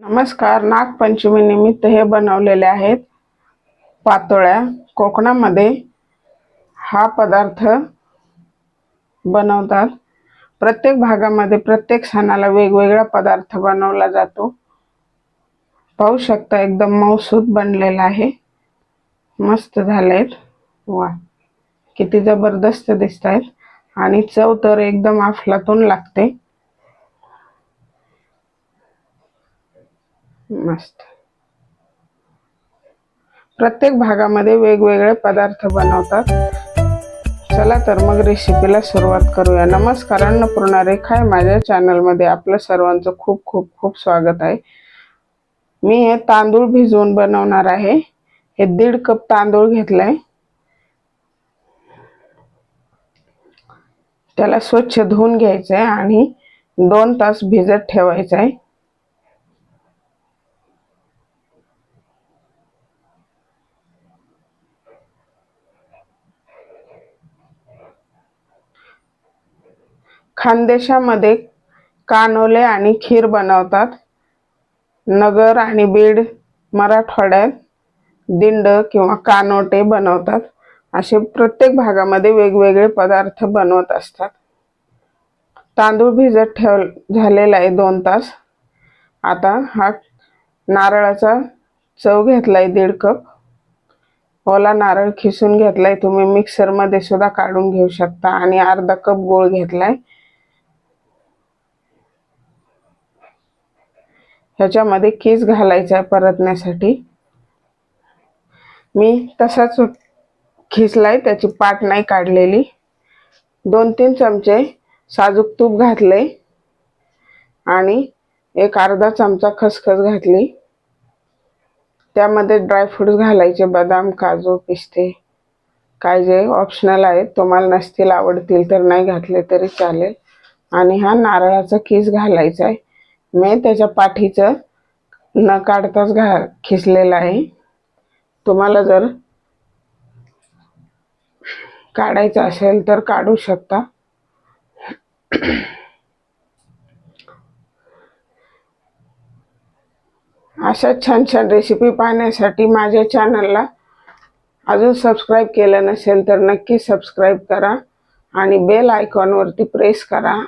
नमस्कार नागपंचमीनिमित्त हे बनवलेले आहेत पातोळ्या. कोकणामध्ये हा पदार्थ बनवतात. प्रत्येक भागामध्ये प्रत्येक सणाला वेगवेगळा पदार्थ बनवला जातो. पाहू शकता एकदम मौसूद बनलेला आहे. मस्त झालेत. वा किती जबरदस्त दिसत आहेत आणि चव तर एकदम अफलातून लागते. मस्त. प्रत्येक भागामध्ये वेगवेगळे पदार्थ बनवतात. चला तर मग रेसिपीला सुरुवात करूया. नमस्कार अन्नपूर्णा रेखा आहे माझ्या चॅनलमध्ये आपलं सर्वांचं खूप खूप खूप स्वागत आहे. मी हे तांदूळ भिजवून बनवणार आहे. हे दीड कप तांदूळ घेतलाय. त्याला स्वच्छ धुवून घ्यायचं आहे आणि दोन तास भिजत ठेवायचं आहे खानदेशामध्ये कानोले आणि खीर बनवतात. नगर आणि बीड मराठवाड्यात दिंड किंवा कानोटे बनवतात. असे प्रत्येक भागामध्ये वेगवेगळे पदार्थ बनवत असतात. तांदूळ भिजत ठेव झालेला आहे दोन तास. आता हा नारळाचा चव घेतला आहे दीड कप. ओला नारळ खिसून घेतला आहे तुम्ही मिक्सरमध्ये सुद्धा काढून घेऊ शकता. आणि अर्धा कप गोळ आहे ह्याच्यामध्ये केस घालायचा आहे परतण्यासाठी. मी तसाच खिसलाय त्याची पाट नाही काढलेली. दोन तीन चमचे साजूक तूप घातले आणि एक अर्धा चमचा खसखस घातली. त्यामध्ये ड्रायफ्रूट्स घालायचे बदाम काजू पिस्ते. काय जे ऑप्शनल आहेत तुम्हाला नसतील आवडतील तर नाही घातले तरी चालेल. आणि हा नारळाचा किस घालायचा आहे. मी त्याच्या पाठीचं न काढताच घा खिसलेलं आहे. तुम्हाला जर काढायचं असेल तर काढू शकता. अशा छान छान रेसिपी पाहण्यासाठी माझ्या चॅनलला अजून सबस्क्राईब केलं नसेल तर नक्की सबस्क्राईब करा आणि बेल आयकॉनवरती प्रेस करा.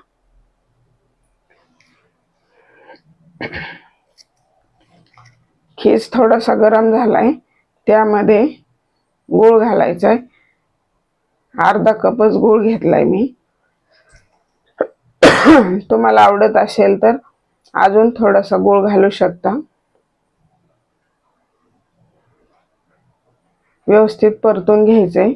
खीस थोडासा गरम झालाय. त्यामध्ये गूळ घालायचा आहे अर्धा कपच गूळ घेतलाय मी. तुम्हाला आवडत असेल तर अजून थोडासा गूळ घालू शकता. व्यवस्थित परतून घ्यायचंय.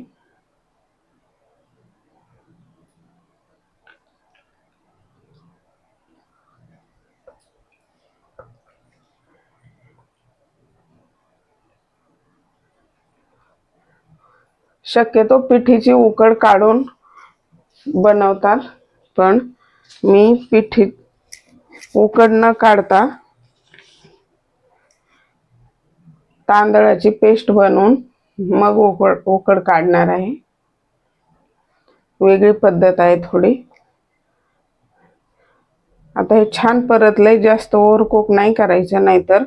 शक्यतो पिठीची उकड काढून बनवतात पण मी पिठी उकड न काढता तांदळाची पेस्ट बनवून मग उकड उकड काढणार आहे. वेगळी पद्धत आहे थोडी. आता हे छान परतलंय जास्त ओव्हरकूक नाही करायचं नाहीतर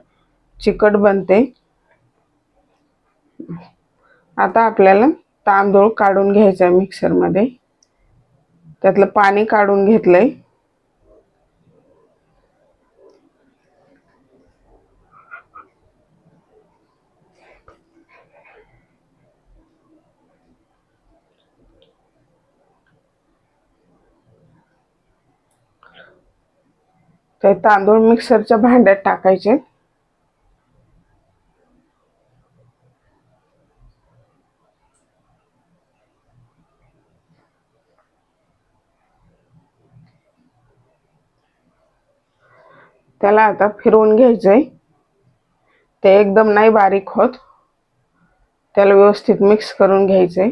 चिकट बनते. आता आपल्याला तांदूळ काढून घ्यायचा आहे मिक्सरमध्ये. त्यातलं पाणी काढून घेतलंय. ते तांदूळ मिक्सरच्या भांड्यात टाकायचे त्याला आता फिरवून घ्यायचंय. ते एकदम नाही बारीक होत. त्याला व्यवस्थित मिक्स करून घ्यायचंय.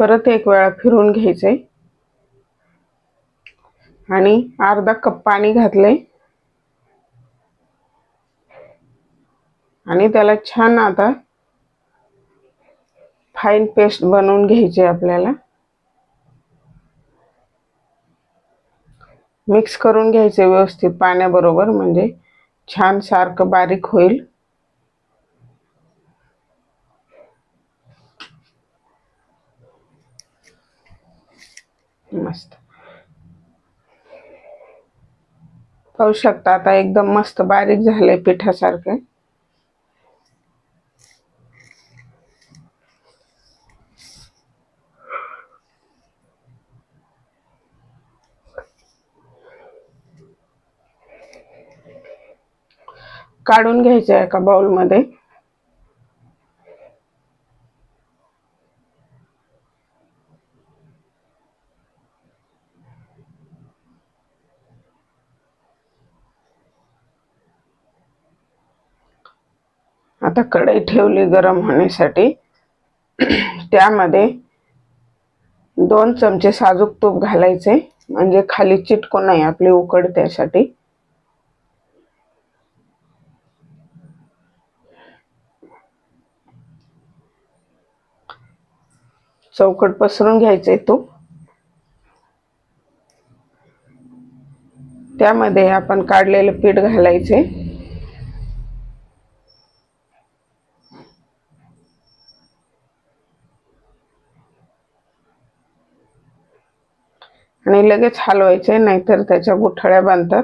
परत एक वेळा फिरून घ्यायचं आहे आणि अर्धा कप पाणी घातलंय. आणि त्याला छान आता फाईन पेस्ट बनवून घ्यायची आपल्याला. मिक्स करून घ्यायचे व्यवस्थित पाण्याबरोबर म्हणजे छान सारखं बारीक होईल. मस्त. पाहू शकता आता एकदम मस्त बारीक झालंय पिठासारखं. काढून घ्यायचं आहे एका बाउलमध्ये. आता कढई ठेवली गरम होण्यासाठी. त्यामध्ये दोन चमचे साजूक तूप घालायचे. म्हणजे खाली चिटको नाही आपली उकड त्यासाठी. चौकट पसरून घ्यायचे तूप त्यामध्ये आपण काढलेलं पीठ घालायचे आणि लगेच हलवायचे नाहीतर त्याच्या गुठळ्या बांधतात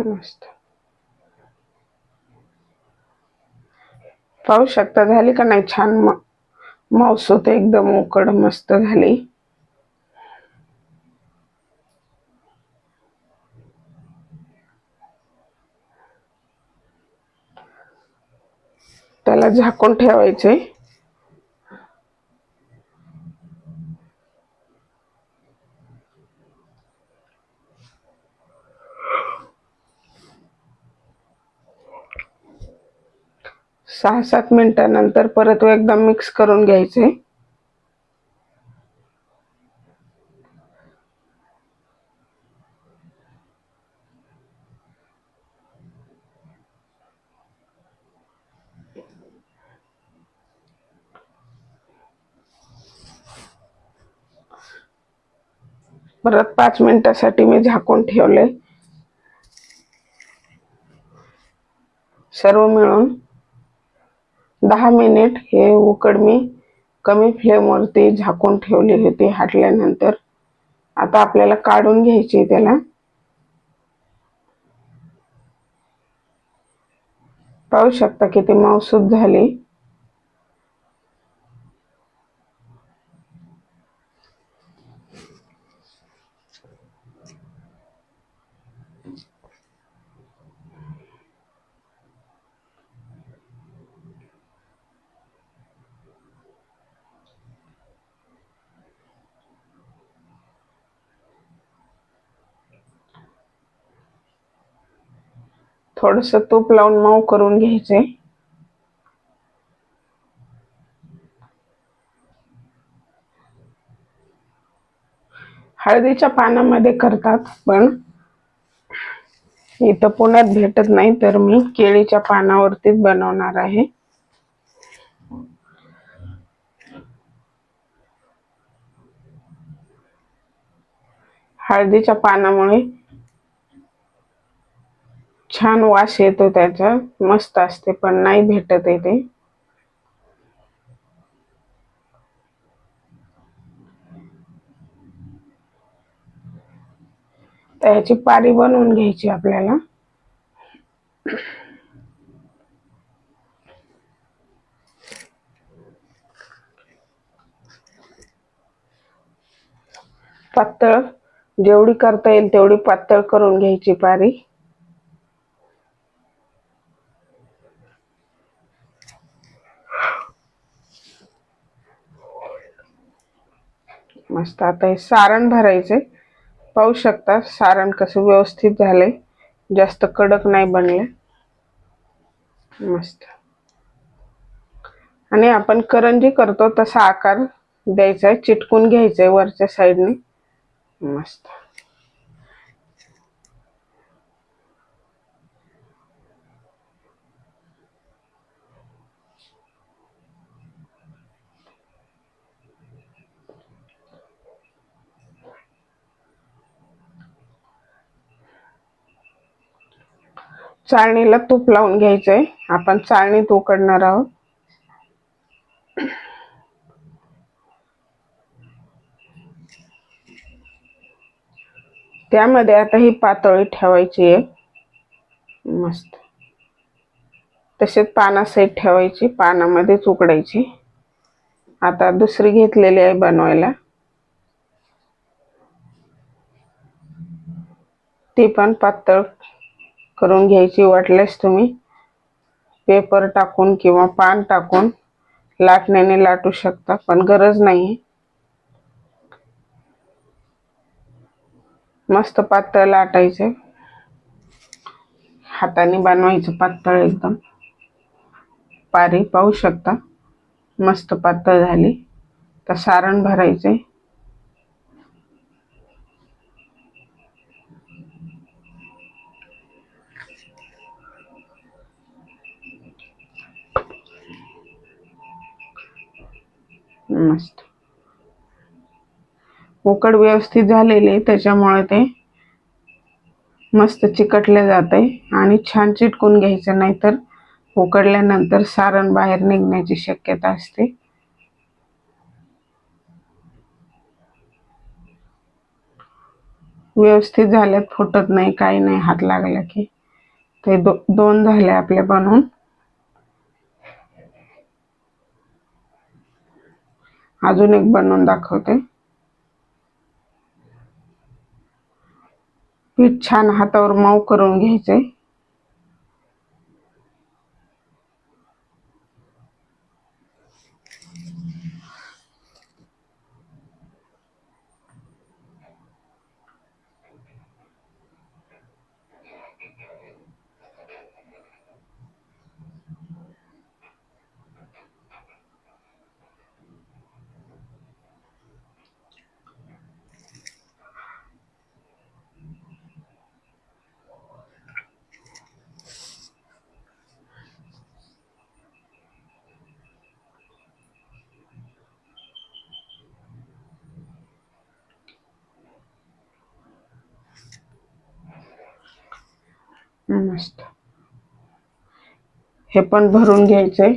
मस्त पाहू शकता झाली का नाही छान मांस होते एकदम उकड मस्त झाली. त्याला झाकून ठेवायचे सहा सात मिनिटानंतर परत एकदम मिक्स करून घ्यायचे. परत पाच मिनिटासाठी मी झाकून ठेवले. सर्व मिळून दहा मिनिट हे उकड मी कमी फ्लेमवरती झाकून ठेवली होती हाटल्यानंतर आता आपल्याला काढून घ्यायची त्याला. पाहू शकता किती मौसूद झाली. थोडस तूप लावून मऊ करून घ्यायचे. हळदीच्या पानामध्ये करतात पण इथं पुण्यात भेटत नाही तर मी केळीच्या पानावरतीच बनवणार आहे. हळदीच्या पानामुळे छान वास येतो त्याचा. मस्त असते पण नाही भेटत आहे ते. त्याची पारी बनवून घ्यायची आपल्याला. पातळ जेवढी करता येईल तेवढी पातळ करून घ्यायची पारी. मस्त. आता हे सारण भरायचे. पाहू शकता सारण कसं व्यवस्थित झालंय जास्त कडक नाही बनले. मस्त. आणि आपण करंजी करतो तसा आकार द्यायचा आहे. चिटकून घ्यायचा आहे वरच्या साईडने मस्त. चाळणीला तूप लावून घ्यायचंय. आपण चाळणीत उकडणार आहोत. त्यामध्ये आता ही पातळी ठेवायची आहे. मस्त. तसेच पानासहित ठेवायची पानामध्येच उकडायची. आता दुसरी घेतलेली आहे बनवायला. ती पण पातळ करून घ्यायची वाटल्यास तुम्ही पेपर टाकून किंवा पान टाकून लाटण्याने लाटू शकता पण गरज नाही मस्त पातळ लाटायचे. हाताने बनवायचं पातळ एकदम. पारी पाहू शकता. मस्त पातळ झाली. तर सारण भरायचे. मस्त उकड व्यवस्थित झालेले त्याच्यामुळे ते मस्त चिकटले जाते आणि छान चिटकून घ्यायचं नाहीतर उकडल्यानंतर सारण बाहेर निघण्याची शक्यता असते. व्यवस्थित झाल्यात फुटत नाही काही नाही हात लागला की. ते दो दोन झाले आपले बनवून. अजून एक बनवून दाखवते. पीठ छान हातावर मऊ करून घ्यायचे मस्त हे पण भरून घ्यायचंय.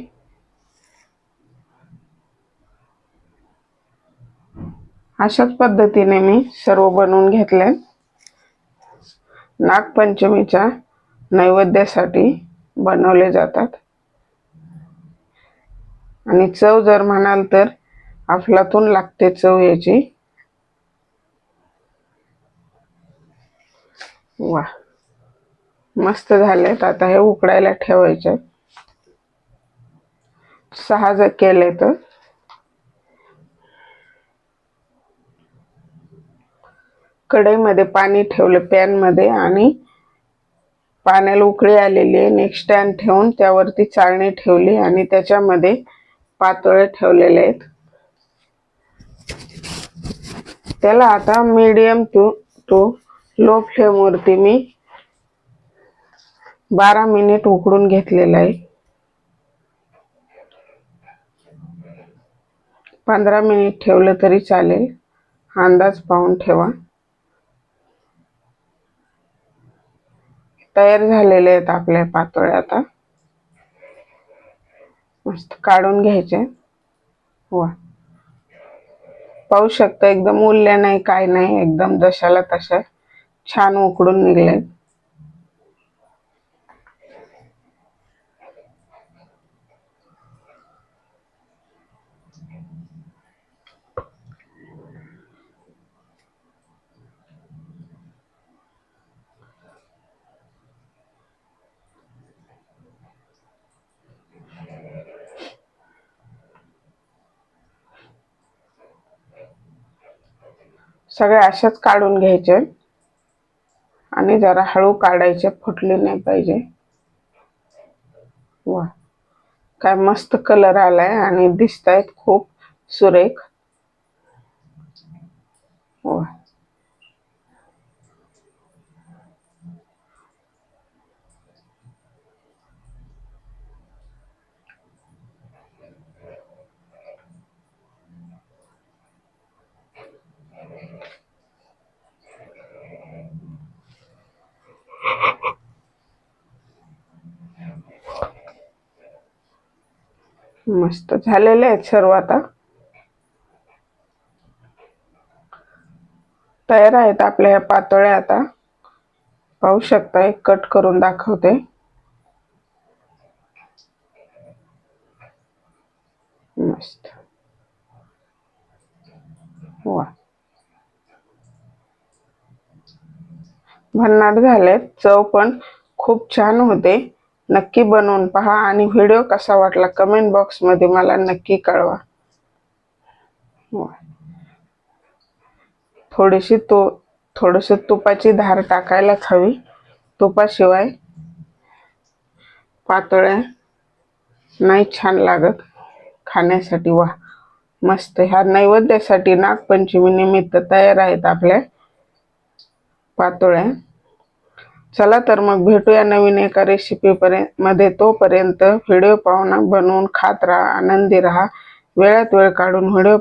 अशाच पद्धतीने मी सर्व बनवून घेतले नागपंचमीच्या नैवेद्यासाठी बनवले जातात. आणि चव जर म्हणाल तर अफलातून लागते चव याची. वा. मस्त झालेत. आता हे उकडायला ठेवायचे सहा जर केले तर. कढईमध्ये पाणी ठेवलं पॅनमध्ये आणि पाण्याला उकळी आलेली आहे. नेक्स्ट स्टँड ठेवून त्यावरती चाळणी ठेवली आणि त्याच्यामध्ये पातोळे ठेवलेले आहेत. त्याला आता मीडियम टू टू लो फ्लेमवरती मी बारा मिनिट उकडून घेतलेलं आहे. पंधरा मिनिट ठेवलं तरी चालेल. अंदाज पाहून ठेवा. तयार झालेले आहेत आपल्या पातोळ्या आता. मस्त काढून घ्यायचे. वा. पाहू शकता एकदम उरल्या नाही काय नाही एकदम जशाला तशा छान उकडून निघले सगळे असेच काढून घ्यायचे. आणि जरा हळू काढायचे फुटले नाही पाहिजे. वा काय मस्त कलर आलाय आणि दिसतायत खूप. सुरेख. हो मस्त झालेले आहेत सर्व आता. तयार आहेत आपल्या ह्या पातोळ्या आता. पाहू शकता एक कट करून दाखवते. मस्त. वा. भन्नाट झालेत चव पण खूप छान होते. नक्की बनवून पहा आणि व्हिडिओ कसा वाटला कमेंट बॉक्समध्ये मला नक्की कळवा. वा. थोडीशी तो थोडंसं तुपाची धार टाकायलाच हवी. तुपाशिवाय पातोळ्या नाही छान लागत. खाण्यासाठी वा मस्त. ह्या नैवेद्यासाठी नागपंचमी निमित्त तयार आहेत आपल्या पातोळ्या. चला तर मग भेटूया नवीन एका रेसिपीपर्यंत मध्ये. तोपर्यंत व्हिडिओ पाहून बनवून खात राहा आनंदी राहा. वेळात वेळ काढून व्हिडिओ